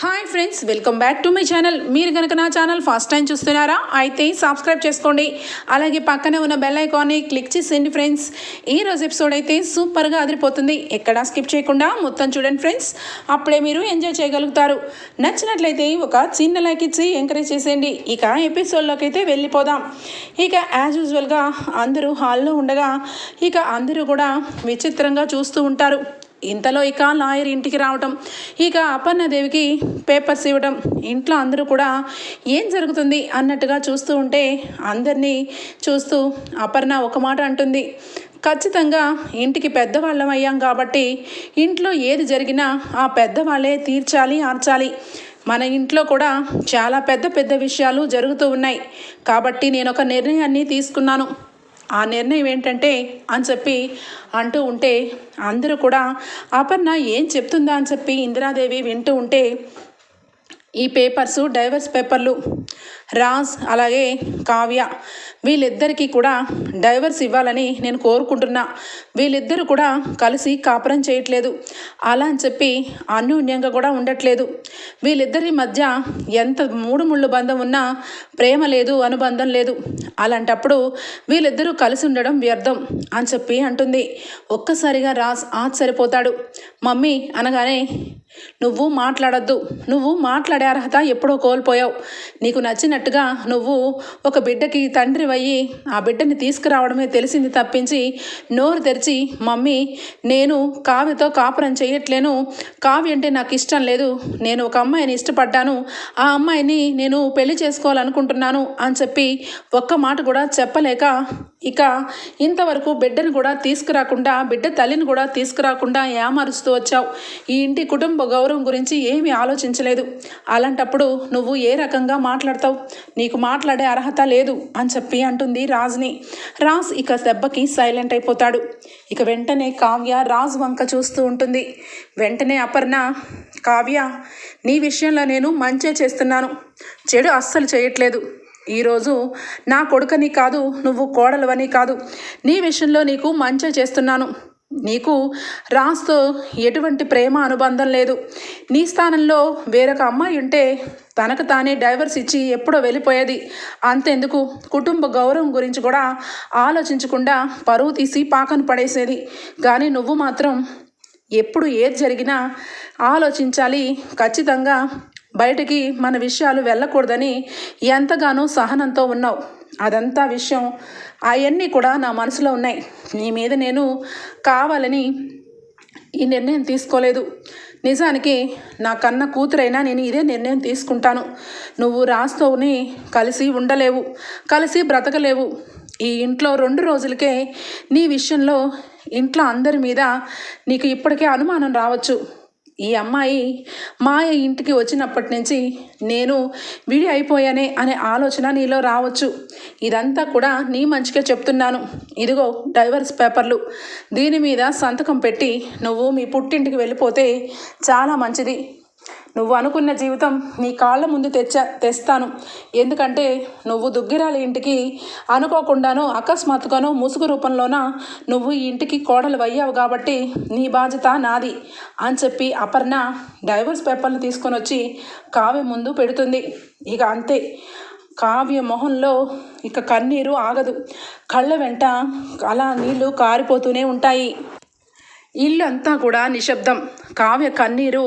Hi friends welcome back to my channel మీరు కనుక నా ఛానల్ ఫస్ట్ టైం చూస్తున్నారా అయితే సబ్స్క్రైబ్ చేసుకోండి. అలాగే పక్కనే ఉన్న బెల్ ఐకాన్ని క్లిక్ చేసేయండి ఫ్రెండ్స్ ఈ ఎపిసోడ్ అయితే సూపర్గా అదిరిపోతుంది. ఎక్కడా స్కిప్ చేయకుండా మొత్తం చూడండి ఫ్రెండ్స్ అప్పుడే మీరు ఎంజాయ్ చేయగలుగుతారు. నచ్చినట్లయితే ఒక చిన్న లైక్ ఇచ్చి ఎంకరేజ్ చేసేయండి. ఇక ఎపిసోడ్లోకి అయితే వెళ్ళిపోదాం. ఇక యాజ్ యూజువల్గా అందరూ హాల్లో ఉండగా ఇక అందరూ కూడా విచిత్రంగా చూస్తూ ఉంటారు. ఇంతలో ఇక లాయర్ ఇంటికి రావటం ఇక అపర్ణదేవికి పేపర్స్ ఇవ్వడం ఇంట్లో అందరూ కూడా ఏం జరుగుతుంది అన్నట్టుగా చూస్తూ ఉంటే అందరినీ చూస్తూ అపర్ణ ఒక మాట అంటుంది. ఖచ్చితంగా ఇంటికి పెద్దవాళ్ళం అయ్యాం కాబట్టి ఇంట్లో ఏది జరిగినా ఆ పెద్దవాళ్ళే తీర్చాలి ఆర్చాలి. మన ఇంట్లో కూడా చాలా పెద్ద పెద్ద విషయాలు జరుగుతూ ఉన్నాయి. కాబట్టి నేను ఒక నిర్ణయాన్ని తీసుకున్నాను. ఆ నిర్ణయం ఏంటంటే అని చెప్పి అంటూ ఉంటే అందరూ కూడా అపర్ణ ఏం చెప్తుందా? అని చెప్పి ఇందిరాదేవి వింటూ ఉంటే ఈ పేపర్స్ డైవర్స్ పేపర్లు రాజ్ అలాగే కావ్య వీళ్ళిద్దరికీ కూడా డైవర్స్ ఇవ్వాలని నేను కోరుకుంటున్నా. వీళ్ళిద్దరూ కూడా కలిసి కాపురం చేయట్లేదు. అలా అని చెప్పి అన్యోన్యంగా కూడా ఉండట్లేదు. వీళ్ళిద్దరి మధ్య ఎంత మూడు ముళ్ళు బంధం ఉన్నా ప్రేమ లేదు అనుబంధం లేదు. అలాంటప్పుడు వీళ్ళిద్దరూ కలిసి ఉండడం వ్యర్థం అని చెప్పి అంటుంది. ఒక్కసారిగా రాజ్ ఆశ్చర్యపోతాడు. మమ్మీ అనగానే నువ్వు మాట్లాడద్దు. నువ్వు మాట్లాడే అర్హత ఎప్పుడో కోల్పోయావు. నీకు నచ్చినట్టుగా నువ్వు ఒక బిడ్డకి తండ్రి అయ్యి ఆ బిడ్డని తీసుకురావడమే తెలిసింది తప్పించి నోరు తెరిచి మమ్మీ నేను కావ్యతో కాపురం చేయట్లేను. కావ్య అంటే నాకు ఇష్టం లేదు. నేను ఒక అమ్మాయిని ఇష్టపడ్డాను. ఆ అమ్మాయిని నేను పెళ్ళి చేసుకోవాలనుకుంటున్నాను అని చెప్పి ఒక్క మాట కూడా చెప్పలేక ఇక ఇంతవరకు బిడ్డను కూడా తీసుకురాకుండా బిడ్డ తల్లిని కూడా తీసుకురాకుండా ఏమారుస్తూ వచ్చావు? ఈ ఇంటి కుటుంబ గౌరవం గురించి ఏమీ ఆలోచించలేదు. అలాంటప్పుడు నువ్వు ఏ రకంగా మాట్లాడతావు? నీకు మాట్లాడే అర్హత లేదు అని చెప్పి అంటుంది రాజ్ని. రాజ్ ఇక దెబ్బకి సైలెంట్ అయిపోతాడు. ఇక వెంటనే కావ్య రాజ్ వంక చూస్తూ ఉంటుంది. వెంటనే అపర్ణ కావ్య నీ విషయంలో నేను మంచే చేస్తున్నాను. చెడు అస్సలు చేయట్లేదు. ఈరోజు నా కొడుకని కాదు నువ్వు కోడలవని కాదు. నీ విషయంలో నీకు మంచి చేస్తున్నాను. నీకు రాస్తో ఎటువంటి ప్రేమ అనుబంధం లేదు. నీ స్థానంలో వేరొక అమ్మాయి ఉంటే తనకు తానే డైవర్స్ ఇచ్చి ఎప్పుడో వెళ్ళిపోయేది. అంతెందుకు? కుటుంబ గౌరవం గురించి కూడా ఆలోచించకుండా పరువు తీసి పాకను పడేసేది. కానీ నువ్వు మాత్రం ఎప్పుడు ఏది జరిగినా ఆలోచించాలి. ఖచ్చితంగా బయటికి మన విషయాలు వెళ్ళకూడదని ఎంతగానో సహనంతో ఉన్నావు. అదంతా విషయం అవన్నీ కూడా నా మనసులో ఉన్నాయి. నీ మీద నేను కావాలని ఈ నిర్ణయం తీసుకోలేదు. నిజానికి నా కన్న కూతురైనా నేను ఇదే నిర్ణయం తీసుకుంటాను. నువ్వు రాస్తోని కలిసి ఉండలేవు కలిసి బ్రతకలేవు. ఈ ఇంట్లో రెండు రోజులకే నీ విషయంలో ఇంట్లో అందరి మీద నీకు ఇప్పటికే అనుమానం రావచ్చు. ఈ అమ్మాయి మాయ ఇంటికి వచ్చినప్పటి నుంచి నేను విడి అయిపోయానే అనే ఆలోచన నీలో రావచ్చు. ఇదంతా కూడా నీ మంచిగా చెప్తున్నాను. ఇదిగో డైవర్స్ పేపర్లు. దీని మీద సంతకం పెట్టి నువ్వు మీ పుట్టింటికి వెళ్ళిపోతే చాలా మంచిది. నువ్వు అనుకున్న జీవితం నీ కాళ్ళ ముందు తెచ్చా తెస్తాను. ఎందుకంటే నువ్వు దుగ్గిరాల ఇంటికి అనుకోకుండానో అకస్మాత్తుగానో ముసుగు రూపంలోన నువ్వు ఈ ఇంటికి కోడలు అయ్యావు కాబట్టి నీ బాధ్యత నాది అని చెప్పి అపర్ణ డైవర్స్ పేపర్లు తీసుకొని వచ్చి కావ్య ముందు పెడుతుంది. ఇక అంతే. కావ్య మొహంలో ఇక కన్నీరు ఆగదు. కళ్ళ వెంట అలా నీళ్ళు కారిపోతూనే ఉంటాయి. ఇల్లు అంతా కూడా నిశ్శబ్దం. కావ్య కన్నీరు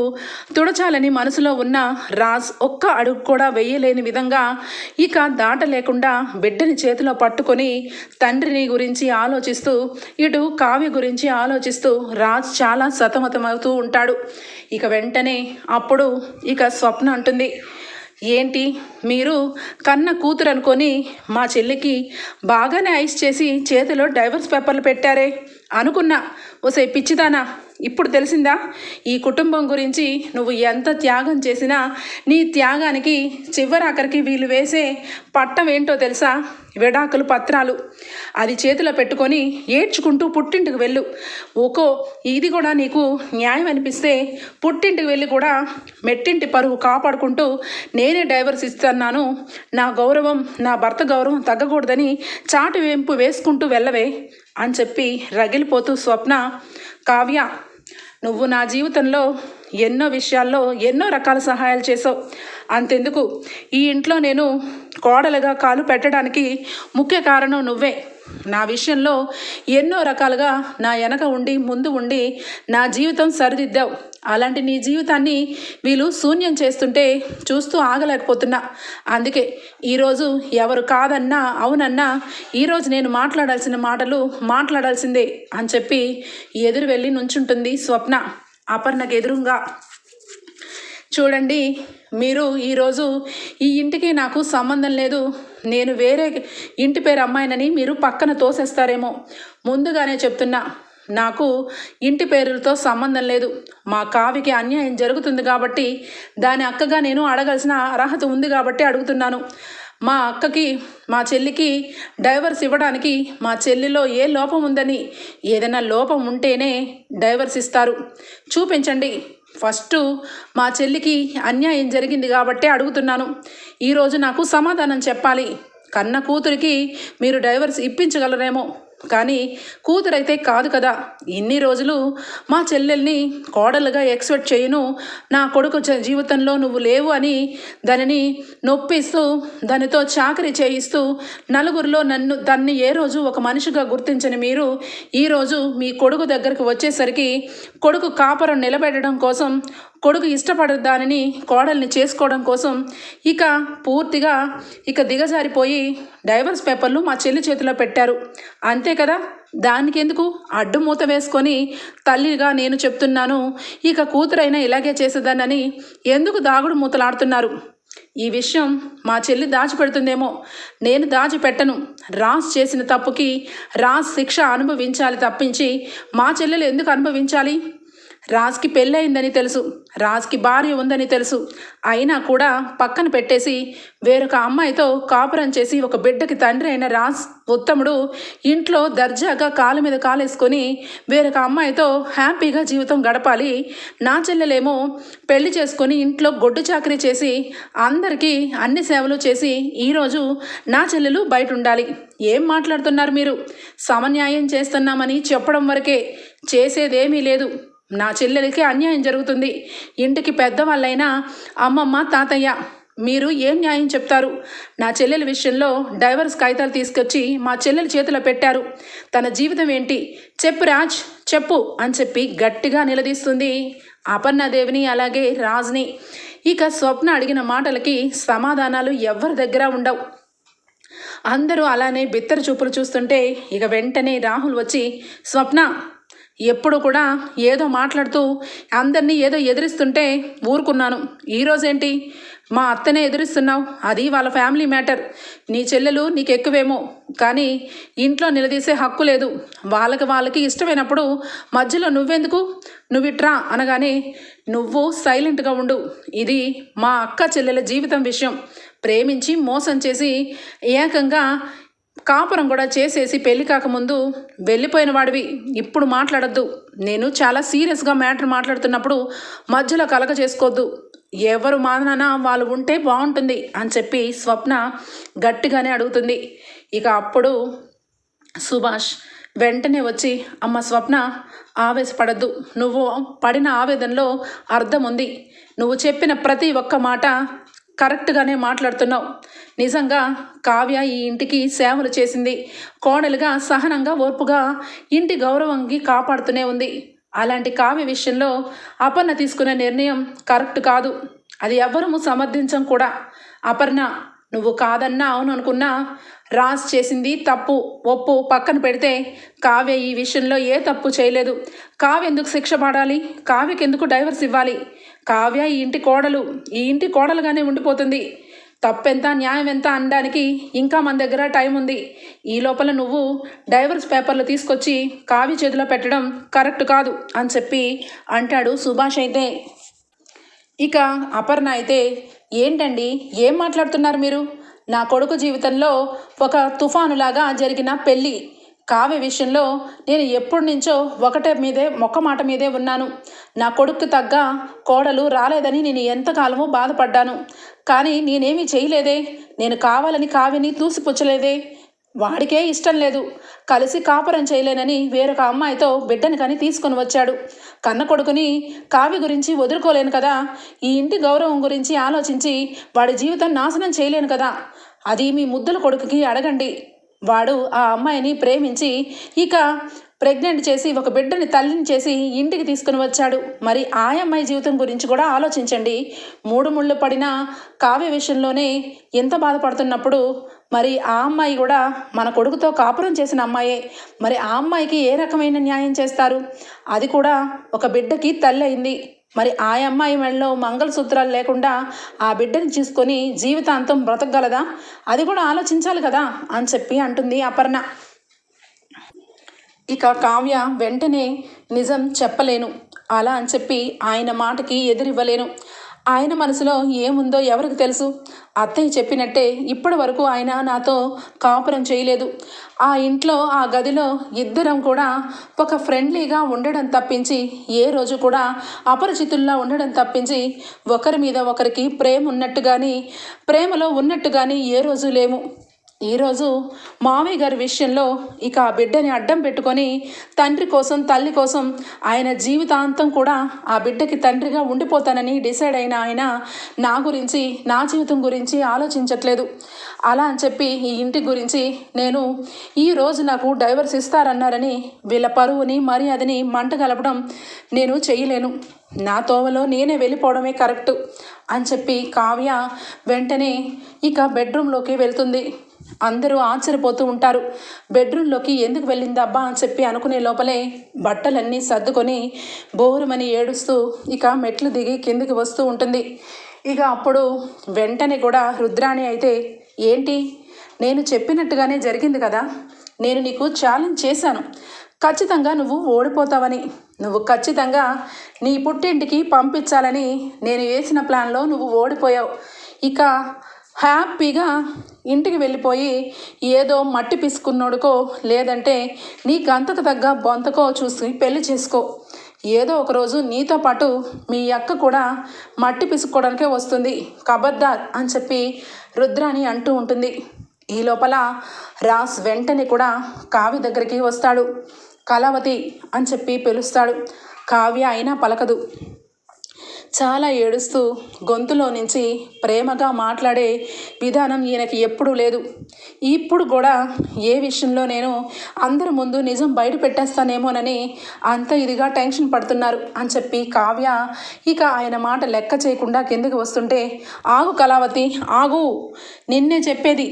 తుడచాలని మనసులో ఉన్న రాజ్ ఒక్క అడుగు కూడా వేయలేని విధంగా ఇక దాట లేకుండా బిడ్డని చేతిలో పట్టుకొని తండ్రిని గురించి ఆలోచిస్తూ ఇటు కావ్య గురించి ఆలోచిస్తూ రాజ్ చాలా సతమతమవుతూ ఉంటాడు. ఇక వెంటనే అప్పుడు ఇక స్వప్న అంటుంది. ఏంటి? మీరు కన్న కూతురు అనుకొని మా చెల్లికి బాగానే ఐస్ చేసి చేతిలో డైవర్స్ పేపర్లు పెట్టారే. అనుకున్నా. ఓసే పిచ్చిదానా. ఇప్పుడు తెలిసిందా? ఈ కుటుంబం గురించి నువ్వు ఎంత త్యాగం చేసినా నీ త్యాగానికి చివరాఖరికి వీళ్ళు వేసే పట్టం ఏంటో తెలుసా? విడాకులు పత్రాలు. అది చేతిలో పెట్టుకొని ఏడ్చుకుంటూ పుట్టింటికి వెళ్ళు. ఓకో ఇది కూడా నీకు న్యాయం అనిపిస్తే పుట్టింటికి వెళ్ళి కూడా మెట్టింటి పరువు కాపాడుకుంటూ నేనే డైవర్స్ ఇస్తున్నాను. నా గౌరవం నా భర్త గౌరవం తగ్గకూడదని చాటు వేంపు వేసుకుంటూ వెళ్ళవే అని చెప్పి రగిలిపోతూ స్వప్న కావ్య నువ్వు నా జీవితంలో ఎన్నో విషయాల్లో ఎన్నో రకాల సహాయాలు చేసావు. అంతెందుకు? ఈ ఇంట్లో నేను కోడలుగా కాలు పెట్టడానికి ముఖ్య కారణం నువ్వే. నా విషయంలో ఎన్నో రకాలుగా నా వెనక ఉండి ముందు ఉండి నా జీవితం సరిదిద్దావు. అలాంటి నీ జీవితాన్ని వీళ్ళు శూన్యం చేస్తుంటే చూస్తూ ఆగలేకపోతున్నా. అందుకే ఈరోజు ఎవరు కాదన్నా అవునన్నా ఈరోజు నేను మాట్లాడాల్సిన మాటలు మాట్లాడాల్సిందే అని చెప్పి ఎదురు వెళ్ళి నుంచుంటుంది స్వప్న అపర్ణకు ఎదురుగా. చూడండి మీరు ఈరోజు ఈ ఇంటికి నాకు సంబంధం లేదు. నేను వేరే ఇంటి పేరు అమ్మాయినని మీరు పక్కన తోసేస్తారేమో. ముందుగానే చెప్తున్నా నాకు ఇంటి పేరులతో సంబంధం లేదు. మా కావికి అన్యాయం జరుగుతుంది కాబట్టి దాని అక్కగా నేను అడగాల్సిన అర్హత ఉంది కాబట్టి అడుగుతున్నాను. మా అక్కకి మా చెల్లికి డైవర్స్ ఇవ్వడానికి మా చెల్లిలో ఏ లోపం ఉందని ఏదైనా లోపం ఉంటేనే డైవర్స్ ఇస్తారు. చూపించండి. ఫస్ట్ మా చెల్లికి అన్యాయం జరిగింది కాబట్టే అడుగుతున్నాను. ఈరోజు నాకు సమాధానం చెప్పాలి. కన్న కూతురికి మీరు డైవర్స్ ఇప్పించగలరేమో. కానీ కూతురైతే కాదు కదా. ఇన్ని రోజులు మా చెల్లెల్ని కోడలుగా ఎక్స్పెక్ట్ చేయను. నా కొడుకు జ- జీవితంలో నువ్వు లేవు అని దానిని నొప్పిస్తూ దానితో చాకరీ చేయిస్తూ నలుగురిలో నన్ను దాన్ని ఏ రోజు ఒక మనిషిగా గుర్తించని మీరు ఈరోజు మీ కొడుకు దగ్గరకు వచ్చేసరికి కొడుకు కాపురం నిలబెట్టడం కోసం కొడుకు ఇష్టపడదు దానిని కోడల్ని చేసుకోవడం కోసం ఇక పూర్తిగా ఇక దిగజారిపోయి డైవర్స్ పేపర్లు మా చెల్లి చేతిలో పెట్టారు. అంతే కదా? దానికి ఎందుకు అడ్డుమూత వేసుకొని తల్లిగా నేను చెప్తున్నాను ఇక కూతురైనా ఇలాగే చేసేదానని ఎందుకు దాగుడు మూతలాడుతున్నారు? ఈ విషయం మా చెల్లి దాచిపెడుతుందేమో. నేను దాచిపెట్టను. రాజ్ చేసిన తప్పుకి రాజ్ శిక్ష అనుభవించాలి తప్పించి మా చెల్లెలు ఎందుకు అనుభవించాలి? రాజ్కి పెళ్ళయిందని తెలుసు రాజ్కి భార్య ఉందని తెలుసు. అయినా కూడా పక్కన పెట్టేసి వేరొక అమ్మాయితో కాపురం చేసి ఒక బిడ్డకి తండ్రి అయిన రాజ్ ఉత్తముడు ఇంట్లో దర్జాగా కాలు మీద కాలేసుకొని వేరొక అమ్మాయితో హ్యాపీగా జీవితం గడపాలి. నా చెల్లెలేమో పెళ్ళి చేసుకొని ఇంట్లో గొడ్డు చాకరీ చేసి అందరికీ అన్ని సేవలు చేసి ఈరోజు నా చెల్లెలు బయట ఉండాలి ఏం మాట్లాడుతున్నారు మీరు? సమన్యాయం చేస్తున్నామని చెప్పడం వరకే. చేసేదేమీ లేదు. నా చెల్లెలకి అన్యాయం జరుగుతుంది. ఇంటికి పెద్దవాళ్ళైనా అమ్మమ్మ తాతయ్య మీరు ఏం న్యాయం చెప్తారు? నా చెల్లెల విషయంలో డైవర్స్ కాగితాలు తీసుకొచ్చి మా చెల్లెల చేతిలో పెట్టారు. తన జీవితం ఏంటి? చెప్పు రాజ్ చెప్పు అని చెప్పి గట్టిగా నిలదీస్తుంది అపర్ణాదేవిని అలాగే రాజ్ని. ఇక స్వప్న అడిగిన మాటలకి సమాధానాలు ఎవరి దగ్గర ఉండవు. అందరూ అలానే బిత్తర చూపులు చూస్తుంటే ఇక వెంటనే రాహుల్ వచ్చి స్వప్న ఎప్పుడు కూడా ఏదో మాట్లాడుతూ అందరినీ ఏదో ఎదిరిస్తుంటే ఊరుకున్నాను. ఈరోజేంటి మా అత్తనే ఎదిరిస్తున్నావు. అది వాళ్ళ ఫ్యామిలీ మ్యాటర్. నీ చెల్లెలు నీకు ఎక్కువేమో కానీ ఇంట్లో నిలదీసే హక్కు లేదు. వాళ్ళకి వాళ్ళకి ఇష్టమైనప్పుడు మధ్యలో నువ్వెందుకు? నువ్విట్రా అనగానే నువ్వు సైలెంట్గా ఉండు. ఇది మా అక్క చెల్లెల జీవితం విషయం. ప్రేమించి మోసం చేసి ఏకంగా కాపురం కూడా చేసేసి పెళ్ళి కాకముందు వెళ్ళిపోయిన వాడివి. ఇప్పుడు మాట్లాడద్దు. నేను చాలా సీరియస్గా మ్యాటర్ మాట్లాడుతున్నప్పుడు మధ్యలో కలగ చేసుకోవద్దు ఎవరు మాననా వాళ్ళు ఉంటే బాగుంటుంది అని చెప్పి స్వప్న గట్టిగానే అడుగుతుంది. ఇక అప్పుడు సుభాష్ వెంటనే వచ్చి అమ్మ స్వప్న ఆవేశపడద్దు. నువ్వు పడిన ఆవేదనలో అర్థం ఉంది నువ్వు చెప్పిన ప్రతి ఒక్క మాట కరెక్ట్గానే మాట్లాడుతున్నావు. నిజంగా కావ్య ఈ ఇంటికి సేవలు చేసింది. కోడలుగా సహనంగా ఓర్పుగా ఇంటి గౌరవంకి కాపాడుతూనే ఉంది. అలాంటి కావ్య విషయంలో అపర్ణ తీసుకునే నిర్ణయం కరెక్ట్ కాదు. అది ఎవ్వరము సమర్థించం కూడా. అపర్ణ నువ్వు కాదన్నా అవును అనుకున్నా రాజ్ చేసింది తప్పు. ఒప్పు పక్కన పెడితే కావ్య ఈ విషయంలో ఏ తప్పు చేయలేదు. కావ్య ఎందుకు శిక్ష పడాలి? కావ్యకి ఎందుకు డైవర్స్ ఇవ్వాలి? కావ్య ఈ ఇంటి కోడలు. ఈ ఇంటి కోడలుగానే ఉండిపోతుంది. తప్పెంత న్యాయం ఎంత అనడానికి ఇంకా మన దగ్గర టైం ఉంది. ఈ లోపల నువ్వు డైవర్స్ పేపర్లు తీసుకొచ్చి కావ్య చేతిలో పెట్టడం కరెక్ట్ కాదు అని చెప్పి అంటాడు సుభాష్ అయితే. ఇక అపర్ణ అయితే ఏంటండి? ఏం మాట్లాడుతున్నారు మీరు? నా కొడుకు జీవితంలో ఒక తుఫానులాగా జరిగిన పెళ్ళి. కావ్య విషయంలో నేను ఎప్పటి నుంచో ఒకటే మీదే మొక్క మాట మీదే ఉన్నాను. నా కొడుకు తగ్గ కోడలు రాలేదని నేను ఎంతకాలమో బాధపడ్డాను. కానీ నేనేమీ చేయలేదే. నేను కావాలని కావ్యని తూసిపుచ్చలేదే. వాడికే ఇష్టం లేదు. కలిసి కాపురం చేయలేనని వేరొక అమ్మాయితో బిడ్డని కని తీసుకొని వచ్చాడు. కన్న కొడుకుని కావి గురించి వదులుకోలేను కదా. ఈ ఇంటి గౌరవం గురించి ఆలోచించి వాడి జీవితం నాశనం చేయలేను కదా. అది మీ ముద్దుల కొడుకుకి అడగండి. వాడు ఆ అమ్మాయిని ప్రేమించి ఇక ప్రెగ్నెంట్ చేసి ఒక బిడ్డని తల్లిని చేసి ఇంటికి తీసుకుని వచ్చాడు. మరి ఆ అమ్మాయి జీవితం గురించి కూడా ఆలోచించండి. మూడు ముళ్ళు పడిన కావ్య విషయంలోనే ఎంత బాధపడుతున్నప్పుడు మరి ఆ అమ్మాయి కూడా మన కొడుకుతో కాపురం చేసిన అమ్మాయే. మరి ఆ అమ్మాయికి ఏ రకమైన న్యాయం చేస్తారు? అది కూడా ఒక బిడ్డకి తల్లి అయింది. మరి ఆ అమ్మాయి మెడలో మంగళసూత్రాలు లేకుండా ఆ బిడ్డని చూసుకొని జీవితాంతం బ్రతకగలదా? అది కూడా ఆలోచించాలి కదా అని చెప్పి అంటుంది అపర్ణ. ఇక కావ్య వెంటనే నిజం చెప్పలేను. అలా అని చెప్పి ఆయన మాటకి ఎదురివ్వలేను. ఆయన మనసులో ఏముందో ఎవరికి తెలుసు? అత్తయ్య చెప్పినట్టే ఇప్పటి వరకు ఆయన నాతో కాపురం చేయలేదు. ఆ ఇంట్లో ఆ గదిలో ఇద్దరం కూడా ఒక ఫ్రెండ్లీగా ఉండడం తప్పించి ఏ రోజు కూడా అపరిచితుల్లా ఉండడం తప్పించి ఒకరి మీద ఒకరికి ప్రేమ ఉన్నట్టు కానీ ప్రేమలో ఉన్నట్టు కానీ ఏ రోజు లేము ఈరోజు మామయ్య గారి విషయంలో ఇక ఆ బిడ్డని అడ్డం పెట్టుకొని తండ్రి కోసం తల్లి కోసం ఆయన జీవితాంతం కూడా ఆ బిడ్డకి తండ్రిగా ఉండిపోతానని డిసైడ్ అయిన ఆయన నా గురించి నా జీవితం గురించి ఆలోచించట్లేదు. అలా అని చెప్పి ఈ ఇంటి గురించి నేను ఈ రోజు నాకు డైవర్స్ ఇస్తారన్నారని వీళ్ళ పరువుని మర్యాదని మంట కలపడం నేను చేయలేను. నా తోవలో నేనే వెళ్ళిపోవడమే కరెక్ట్ అని చెప్పి కావ్య వెంటనే ఇక బెడ్రూమ్లోకి వెళ్తుంది. అందరూ ఆశ్చర్యపోతూ ఉంటారు. బెడ్రూమ్లోకి ఎందుకు వెళ్ళిందబ్బా అని చెప్పి అనుకునే లోపలే బట్టలన్నీ సర్దుకొని బోరుమని ఏడుస్తూ ఇక మెట్లు దిగి కిందికి వస్తూ ఉంటుంది. ఇక అప్పుడు వెంటనే కూడా రుద్రాణి అయితే ఏంటి? నేను చెప్పినట్టుగానే జరిగింది కదా? నేను నీకు ఛాలెంజ్ చేశాను. ఖచ్చితంగా నువ్వు ఓడిపోతావని. నువ్వు ఖచ్చితంగా నీ పుట్టింటికి పంపించాలని నేను వేసిన ప్లాన్లో నువ్వు ఓడిపోయావు. ఇక హ్యాపీగా ఇంటికి వెళ్ళిపోయి ఏదో మట్టి పిసుకున్నోడుకో లేదంటే నీ గంతకు తగ్గ బొంతకో చూసి పెళ్ళి చేసుకో. ఏదో ఒకరోజు నీతో పాటు మీ అక్క కూడా మట్టి పిసుక్కోవడానికే వస్తుంది. కబద్దార్ అని చెప్పి రుద్రాని అంటూ ఉంటుంది. ఈ లోపల రాస్ వెంటనే కూడా కావ్య దగ్గరికి వస్తాడు. కళావతి అని చెప్పి పిలుస్తాడు. కావ్య అయినా పలకదు. చాలా ఏడుస్తూ గొంతులో నుంచి ప్రేమగా మాట్లాడే విధానం ఈయనకి ఎప్పుడూ లేదు. ఇప్పుడు కూడా ఏ విషయంలో నేను అందరి ముందు నిజం బయట పెట్టేస్తానేమోనని అంత ఇదిగా టెన్షన్ పడుతున్నారు అని చెప్పి కావ్య ఇక ఆయన మాట లెక్క చేయకుండా కిందకి వస్తుంటే ఆగు కళావతి ఆగు. నిన్నే చెప్పేది.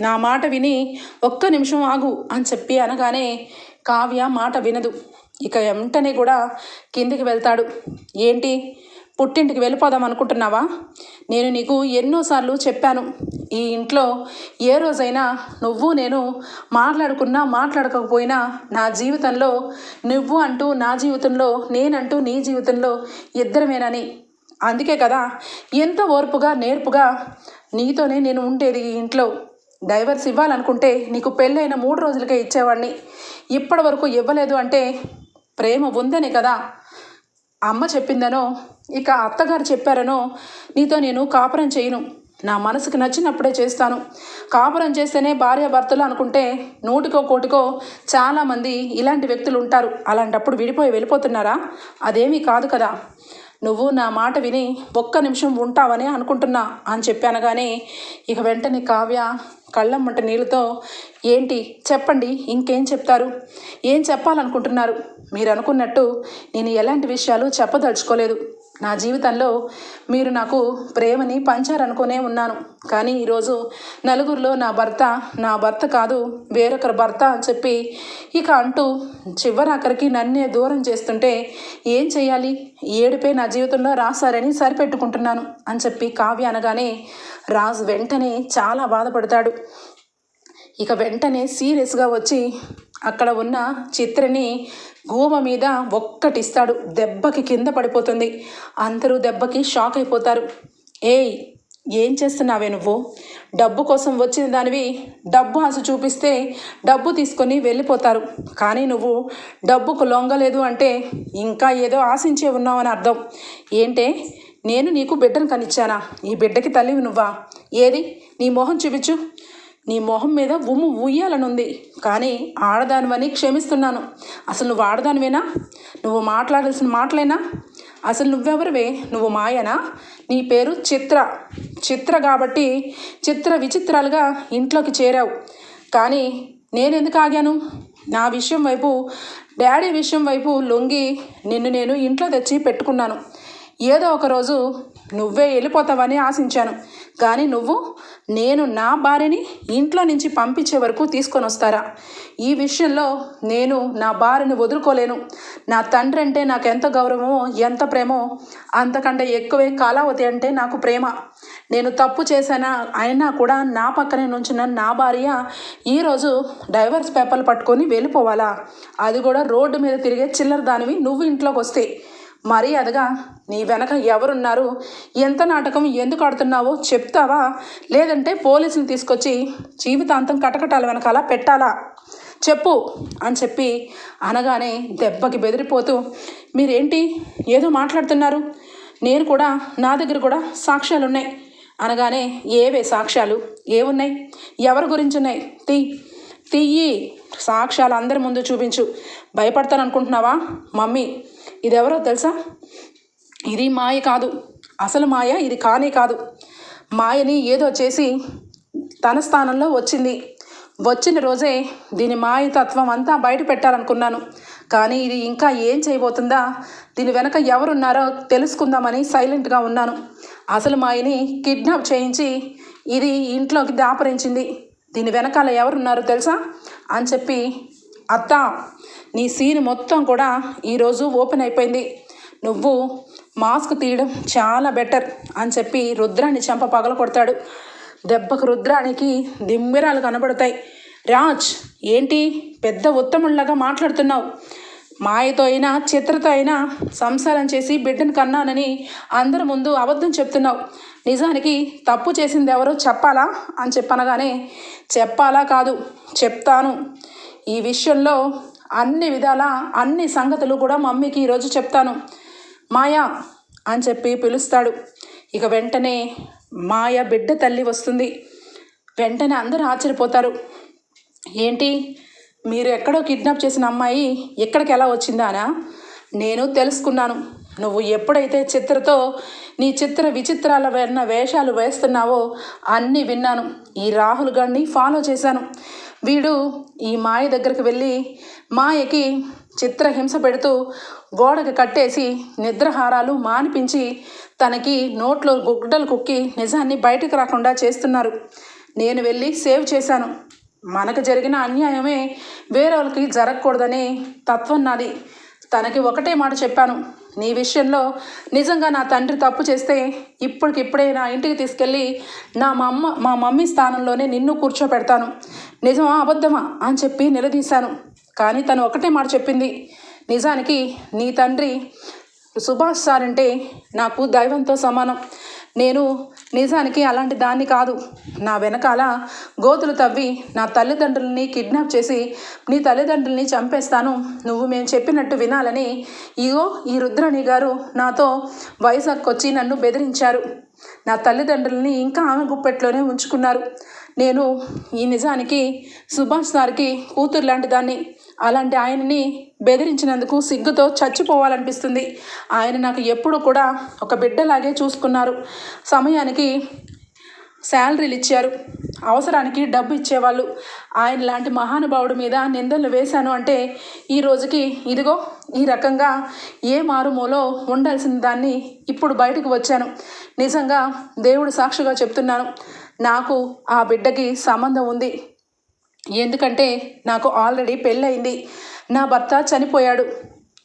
నా మాట విని ఒక్క నిమిషం ఆగు అని చెప్పి అనగానే కావ్య మాట వినదు. ఇక వెంటనే కూడా కిందికి వెళ్తాడు. ఏంటి? పుట్టింటికి వెళ్ళిపోదాం అనుకుంటున్నావా? నేను నీకు ఎన్నోసార్లు చెప్పాను. ఈ ఇంట్లో ఏ రోజైనా నువ్వు నేను మాట్లాడుకున్నా మాట్లాడకపోయినా నా జీవితంలో నువ్వు అంటూ నా జీవితంలో నేనంటూ నీ జీవితంలో ఇద్దరమేనని. అందుకే కదా ఎంత ఓర్పుగా నేర్పుగా నీతోనే నేను ఉండేది ఈ ఇంట్లో. డైవర్స్ ఇవ్వాలనుకుంటే నీకు పెళ్ళైన మూడు రోజులకే ఇచ్చేవాడిని ఇప్పటి వరకు ఇవ్వలేదు అంటే ప్రేమ ఉందనే కదా. అమ్మ చెప్పిందనో ఇక అత్తగారు చెప్పారనో నీతో నేను కాపురం చేయను. నా మనసుకు నచ్చినప్పుడే చేస్తాను. కాపురం చేస్తేనే భార్య భర్తలు అనుకుంటే నూటికో కోటికో చాలామంది ఇలాంటి వ్యక్తులు ఉంటారు. అలాంటప్పుడు విడిపోయి వెళ్ళిపోతున్నారా? అదేమీ కాదు కదా. నువ్వు నా మాట విని ఒక్క నిమిషం ఉంటావని అనుకుంటున్నా అని చెప్పాను కానీ ఇక వెంటనే కావ్య కళ్ళమ్మట నీళ్ళతో ఏంటి? చెప్పండి ఇంకేం చెప్తారు? ఏం చెప్పాలనుకుంటున్నారు? మీరు అనుకున్నట్టు నేను ఎలాంటి విషయాలు చెప్పదలుచుకోలేదు. నా జీవితంలో మీరు నాకు ప్రేమని పంచారనుకునే ఉన్నాను. కానీ ఈరోజు నలుగురిలో నా భర్త నా భర్త కాదు వేరొకరి భర్త అని చెప్పి ఇక అంటూ చివరాఖరికి నన్నే దూరం చేస్తుంటే ఏం చేయాలి? ఏడుపే నా జీవితంలో రాశారని సరిపెట్టుకుంటున్నాను అని చెప్పి కావ్య అనగానే రాజు వెంటనే చాలా బాధపడతాడు. ఇక వెంటనే సీరియస్గా వచ్చి అక్కడ ఉన్న చిత్రని గోమ మీద ఒక్కటిస్తాడు. దెబ్బకి కింద పడిపోతుంది. అందరూ దెబ్బకి షాక్ అయిపోతారు. ఏయ్ ఏం చేస్తున్నావే నువ్వు? డబ్బు కోసం వచ్చిన దానివి డబ్బు ఆశ చూపిస్తే డబ్బు తీసుకొని వెళ్ళిపోతారు. కానీ నువ్వు డబ్బుకు లొంగలేదు అంటే ఇంకా ఏదో ఆశించే ఉన్నావని అర్థం. ఏంటే నేను నీకు బిడ్డను కనిచ్చానా? ఈ బిడ్డకి తల్లివి నువ్వా? ఏది? నీ మొహం చూపించు. నీ మొహం మీద ఉమ్ము ఉయ్యాలనుంది. కానీ ఆడదానివని క్షమిస్తున్నాను. అసలు నువ్వు ఆడదానివేనా? నువ్వు మాట్లాడాల్సిన మాటలేనా? అసలు నువ్వెవరివే? నువ్వు మాయనా? నీ పేరు చిత్ర. చిత్ర కాబట్టి చిత్ర విచిత్రాలుగా ఇంట్లోకి చేరావు. కానీ నేను ఎందుకు ఆగాను? నా విషయం వైపు డాడీ విషయం వైపు లొంగి నిన్ను నేను ఇంట్లో తెచ్చి పెట్టుకున్నాను. ఏదో ఒకరోజు నువ్వే వెళ్ళిపోతావని ఆశించాను. కానీ నువ్వు నేను నా భార్యని ఇంట్లో నుంచి పంపించే వరకు తీసుకొని వస్తారా? ఈ విషయంలో నేను నా భార్యను వదులుకోలేను. నా తండ్రి అంటే నాకు ఎంత గౌరవమో ఎంత ప్రేమో అంతకంటే ఎక్కువే కాలావతి అంటే నాకు ప్రేమ. నేను తప్పు చేశానా అయినా కూడా నా పక్కనే నుంచిన నా భార్య ఈరోజు డైవర్స్ పేపర్లు పట్టుకొని వెళ్ళిపోవాలా? అది కూడా రోడ్డు మీద తిరిగే చిల్లర దానివి నువ్వు ఇంట్లోకి వస్తే. మర్యాదగా నీ వెనక ఎవరున్నారు? ఎంత నాటకం ఎందుకు ఆడుతున్నావో చెప్తావా? లేదంటే పోలీసులు తీసుకొచ్చి జీవితాంతం కటకటాల వెనకాల పెట్టాలా? చెప్పు అని చెప్పి అనగానే దెబ్బకి బెదిరిపోతూ మీరేంటి? ఏదో మాట్లాడుతున్నారు? నేను కూడా నా దగ్గర కూడా సాక్ష్యాలు ఉన్నాయి అనగానే ఏవే సాక్ష్యాలు? ఏమున్నాయి ఎవరి గురించి ఉన్నాయి తీ తీయి. సాక్ష్యాలు అందరి ముందు చూపించు. భయపడతాను అనుకుంటున్నావా మమ్మీ ఇది ఎవరో తెలుసా? ఇది మాయ కాదు. అసలు మాయ ఇది కానే కాదు. మాయని ఏదో చేసి తన స్థానంలో వచ్చింది. వచ్చిన రోజే దీని మాయ తత్వం అంతా బయట పెట్టాలనుకున్నాను. కానీ ఇది ఇంకా ఏం చేయబోతుందా? దీని వెనక ఎవరున్నారో తెలుసుకుందామని సైలెంట్గా ఉన్నాను. అసలు మాయని కిడ్నాప్ చేయించి ఇది ఇంట్లోకి దాపరించింది. దీని వెనకాల ఎవరున్నారో తెలుసా? అని చెప్పి అత్త నీ సీన్ మొత్తం కూడా ఈరోజు ఓపెన్ అయిపోయింది. నువ్వు మాస్క్ తీయడం చాలా బెటర్ అని చెప్పి రుద్రాన్ని చెంప పగల కొడతాడు. దెబ్బకు రుద్రానికి దిమ్మిరాలు కనబడతాయి. రాజ్ ఏంటి పెద్ద ఉత్తముళ్ళగా మాట్లాడుతున్నావు? మాయతో అయినా చిత్రతో అయినా సంసారం చేసి బిడ్డను కన్నానని అందరి ముందు అబద్ధం చెప్తున్నావు. నిజానికి తప్పు చేసింది ఎవరో చెప్పాలా అని చెప్పనగానే చెప్పాలా కాదు చెప్తాను. ఈ విషయంలో అన్ని విధాల అన్ని సంగతులు కూడా మమ్మీకి ఈరోజు చెప్తాను. మాయా అని చెప్పి పిలుస్తాడు. ఇక వెంటనే మాయ బిడ్డ తల్లి వస్తుంది. వెంటనే అందరూ ఆశ్చర్యపోతారు. ఏంటి? మీరు ఎక్కడో కిడ్నాప్ చేసిన అమ్మాయి ఎక్కడికి ఎలా వచ్చిందానా నేను తెలుసుకున్నాను. నువ్వు ఎప్పుడైతే చిత్రతో నీ చిత్ర విచిత్రాల వెన్న వేషాలు వేస్తున్నావో అన్నీ విన్నాను. ఈ రాహుల్ గారిని ఫాలో చేశాను. వీడు ఈ మాయ దగ్గరికి వెళ్ళి మాయకి చిత్రహింస పెడుతూ గోడకి కట్టేసి నిద్రహారాలు మానిపించి తనకి నోట్లో గుడ్డలు కుక్కి నిజాన్ని బయటకు రాకుండా చేస్తున్నారు. నేను వెళ్ళి సేవ్ చేశాను. మనకు జరిగిన అన్యాయమే వేరే వాళ్ళకి జరగకూడదనే తత్వం నాది. తనకి ఒకటే మాట చెప్పాను. నీ విషయంలో నిజంగా నా తండ్రి తప్పు చేస్తే ఇప్పటికిప్పుడే నా ఇంటికి తీసుకెళ్ళి నా మా అమ్మ మా మమ్మీ స్థానంలోనే నిన్ను కూర్చోపెడతాను. నిజమా అబద్ధమా అని చెప్పి నిలదీశాను. కానీ తను ఒకటే మాట చెప్పింది. నిజానికి నీ తండ్రి సుభాష్ సార్ అంటే నాకు దైవంతో సమానం. నేను నిజానికి అలాంటి దాన్ని కాదు. నా వెనకాల గోతులు తవ్వి నా తల్లిదండ్రుల్ని కిడ్నాప్ చేసి నీ తల్లిదండ్రుల్ని చంపేస్తాను. నువ్వు మేము చెప్పినట్టు వినాలని ఇగో ఈ రుద్రాణి గారు నాతో వైజాగ్ వచ్చి నన్ను బెదిరించారు. నా తల్లిదండ్రులని ఇంకా ఆమె గుప్పెట్లోనే ఉంచుకున్నారు. నేను ఈ నిజానికి సుభాష్ సార్కి కూతురు లాంటి దాన్ని అలాంటి ఆయనని బెదిరించినందుకు సిగ్గుతో చచ్చిపోవాలనిపిస్తుంది. ఆయన నాకు ఎప్పుడు కూడా ఒక బిడ్డలాగే చూసుకున్నారు. సమయానికి శాలరీలు ఇచ్చారు. అవసరానికి డబ్బు ఇచ్చేవాళ్ళు. ఆయన లాంటి మహానుభావుడి మీద నిందలు వేశాను అంటే ఈ రోజుకి ఇదిగో ఈ రకంగా ఏ మారుమూలో ఉండాల్సిన దాన్ని ఇప్పుడు బయటకు వచ్చాను. నిజంగా దేవుడు సాక్షిగా చెప్తున్నాను. నాకు ఆ బిడ్డకి సంబంధం ఉంది. ఎందుకంటే నాకు ఆల్రెడీ పెళ్ళయింది. నా భర్త చనిపోయాడు.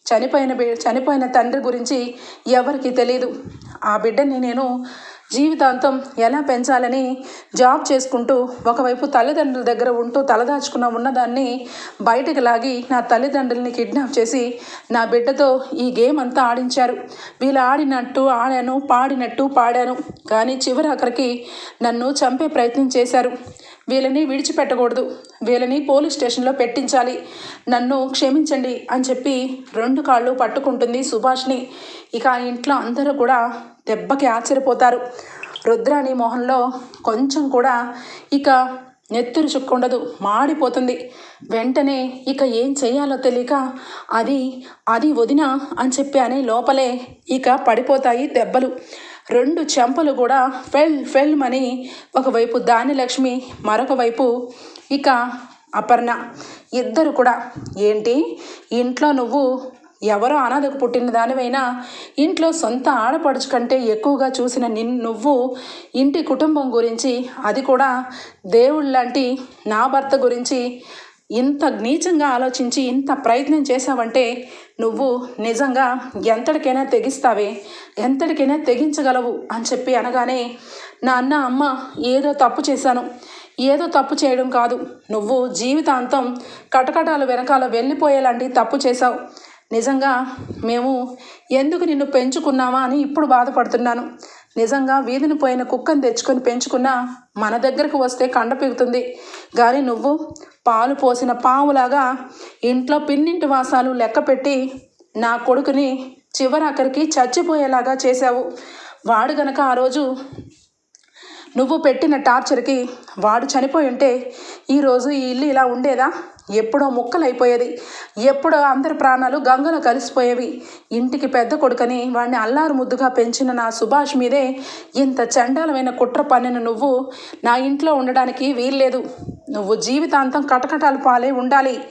చనిపోయిన చనిపోయిన తండ్రి గురించి ఎవరికీ తెలియదు ఆ బిడ్డని నేను జీవితాంతం ఎలా పెంచాలని జాబ్ చేసుకుంటూ ఒకవైపు తల్లిదండ్రుల దగ్గర ఉంటూ తలదాచుకున్న ఉన్నదాన్ని బయటికి లాగి నా తల్లిదండ్రుల్ని కిడ్నాప్ చేసి నా బిడ్డతో ఈ గేమ్ అంతా ఆడించారు. వీళ్ళు ఆడినట్టు ఆడాను పాడినట్టు పాడాను. కానీ చివరి అక్కడికి నన్ను చంపే ప్రయత్నం చేశారు. వీళ్ళని విడిచిపెట్టకూడదు. వీళ్ళని పోలీస్ స్టేషన్లో పెట్టించాలి. నన్ను క్షమించండి అని చెప్పి రెండు కాళ్ళు పట్టుకుంటుంది సుభాష్ని. ఇక ఆ ఇంట్లో అందరూ కూడా దెబ్బకి ఆశ్చర్యపోతారు. రుద్రాణి మొహంలో కొంచెం కూడా ఇక నెత్తురు చుక్కుండదు మాడిపోతుంది. వెంటనే ఇక ఏం చేయాలో తెలియక అది అది వదిన అని చెప్పి అనే లోపలే ఇక పడిపోతాయి దెబ్బలు. రెండు చెంపలు కూడా ఫెల్ ఫెల్ అని ఒకవైపు దానిలక్ష్మి మరొక వైపు ఇక అపర్ణ. ఇద్దరు కూడా ఏంటి? ఇంట్లో నువ్వు ఎవరో అనాథకు పుట్టిన దానివైనా ఇంట్లో సొంత ఆడపడుచు కంటే ఎక్కువగా చూసిన నిన్ నువ్వు ఇంటి కుటుంబం గురించి అది కూడా దేవుళ్ళంటి నా భర్త గురించి ఇంత నీచంగా ఆలోచించి ఇంత ప్రయత్నం చేశావంటే నువ్వు నిజంగా ఎంతటికైనా తెగిస్తావే ఎంతటికైనా తెగించగలవు అని చెప్పి అనగానే నా అన్న అమ్మ ఏదో తప్పు చేశాను. ఏదో తప్పు చేయడం కాదు. నువ్వు జీవితాంతం కటకటాలు వెనకాల వెళ్ళిపోయేలాంటి తప్పు చేశావు. నిజంగా మేము ఎందుకు నిన్ను పెంచుకున్నావా అని ఇప్పుడు బాధపడుతున్నాను. నిజంగా వీధిని పోయిన కుక్కను తెచ్చుకొని పెంచుకున్నా మన దగ్గరకు వస్తే కండ పెరుగుతుంది కానీ నువ్వు పాలు పోసిన పావులాగా ఇంట్లో పిన్నింటి వాసాలు లెక్క పెట్టి నా కొడుకుని చివరాఖరికి చచ్చిపోయేలాగా చేశావు. వాడు గనక ఆ రోజు నువ్వు పెట్టిన టార్చర్కి వాడు చనిపోయి ఉంటే ఈరోజు ఈ ఇల్లు ఇలా ఉండేదా? ఎప్పుడో ముక్కలైపోయేది. ఎప్పుడో అందరి ప్రాణాలు గంగలో కలిసిపోయేవి. ఇంటికి పెద్ద కొడుకని వాడిని అల్లారు ముద్దుగా పెంచిన నా సుభాష్ మీదే ఇంత చండాలమైన కుట్ర పన్నిన నువ్వు నా ఇంట్లో ఉండడానికి వీల్లేదు. నువ్వు జీవితాంతం కటకటాలు పాలే ఉండాలి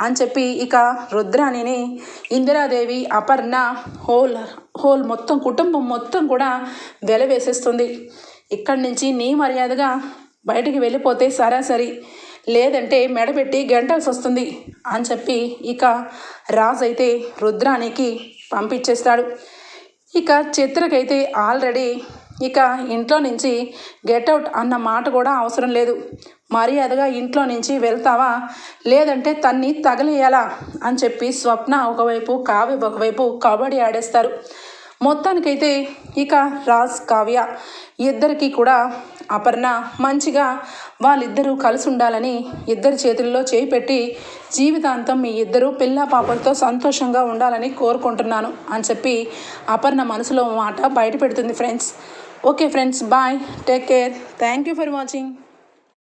అని చెప్పి ఇక రుద్రాణిని ఇందిరాదేవి అపర్ణ హోల్ హోల్ మొత్తం కుటుంబం మొత్తం కూడా వెలవేసేస్తుంది. ఇక్కడి నుంచి నీ మర్యాదగా బయటికి వెళ్ళిపోతే సరాసరి. లేదంటే మెడబెట్టి గంటాల్సి వస్తుంది అని చెప్పి ఇక రాజైతే అయితే రుద్రానికి పంపించేస్తాడు ఇక చిత్రకైతే ఆల్రెడీ ఇక ఇంట్లో నుంచి గెట్అవుట్ అన్న మాట కూడా అవసరం లేదు. మర్యాదగా ఇంట్లో నుంచి వెళ్తావా? లేదంటే తన్ని తగలేయాలా అని చెప్పి స్వప్న ఒకవైపు కావ్య ఒకవైపు కబడ్డీ ఆడేస్తారు. మొత్తానికైతే ఇక రాజ్ కావ్య ఇద్దరికి కూడా అపర్ణ మంచిగా వాళ్ళిద్దరూ కలిసి ఉండాలని ఇద్దరి చేతుల్లో చేయి పెట్టి జీవితాంతం మీ ఇద్దరు పిల్ల పాపలతో సంతోషంగా ఉండాలని కోరుకుంటున్నాను అని చెప్పి అపర్ణ మనసులో మాట బయట పెడుతుంది friends okay friends bye take care thank you for watching